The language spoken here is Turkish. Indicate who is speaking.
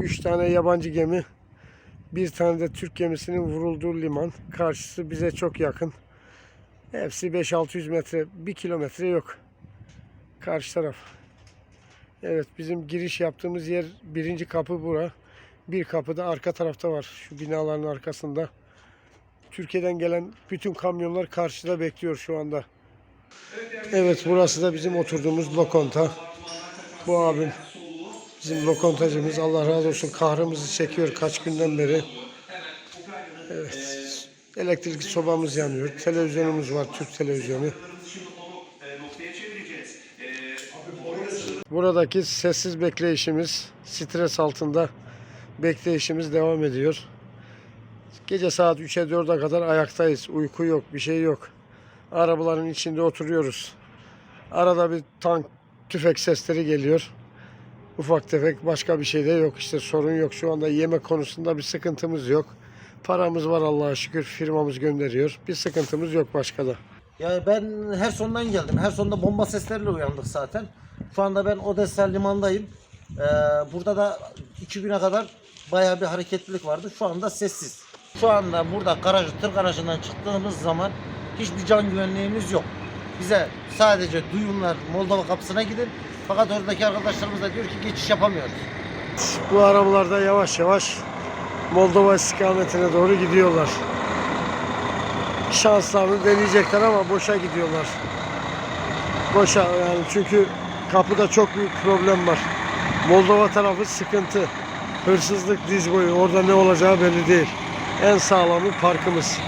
Speaker 1: Üç tane yabancı gemi. Bir tane de Türk gemisinin vurulduğu liman. Karşısı bize çok yakın. Hepsi 5-600 metre, 1 kilometre yok. Karşı taraf. Evet bizim giriş yaptığımız yer birinci kapı bura. Bir kapı da arka tarafta var. Şu binaların arkasında. Türkiye'den gelen bütün kamyonlar karşıda bekliyor şu anda. Evet burası da bizim oturduğumuz lokonta. Bu abim bizim lokontacımız. Allah razı olsun kahrımızı çekiyor kaç günden beri. Evet. Elektrikli sobamız yanıyor. Televizyonumuz var Türk televizyonu. Buradaki sessiz bekleyişimiz, stres altında bekleyişimiz devam ediyor. Gece saat 3'e 4'e kadar ayaktayız. Uyku yok, bir şey yok. Arabaların içinde oturuyoruz. Arada bir tank, tüfek sesleri geliyor. Ufak tefek başka bir şey de yok. İşte sorun yok. Şu anda yemek konusunda bir sıkıntımız yok. Paramız var Allah'a şükür. Firmamız gönderiyor. Bir sıkıntımız yok başka da.
Speaker 2: Ya ben her sondan geldim. Her sonda bomba sesleriyle uyandık zaten. Şu anda ben Odessa limandayım. Ee, burada da iki güne kadar bayağı bir hareketlilik vardı. Şu anda sessiz. Şu anda burada garajı, tır garajından çıktığımız zaman hiçbir can güvenliğimiz yok. Bize sadece duyumlar Moldova kapısına gidin. Fakat oradaki arkadaşlarımız da diyor ki geçiş yapamıyoruz.
Speaker 1: Bu arabalarda yavaş yavaş Moldova istikametine doğru gidiyorlar. Şanslarını deneyecekler ama boşa gidiyorlar. Boşa yani çünkü kapıda çok büyük problem var. Moldova tarafı sıkıntı. Hırsızlık diz boyu. Orada ne olacağı belli değil. En sağlamı parkımız.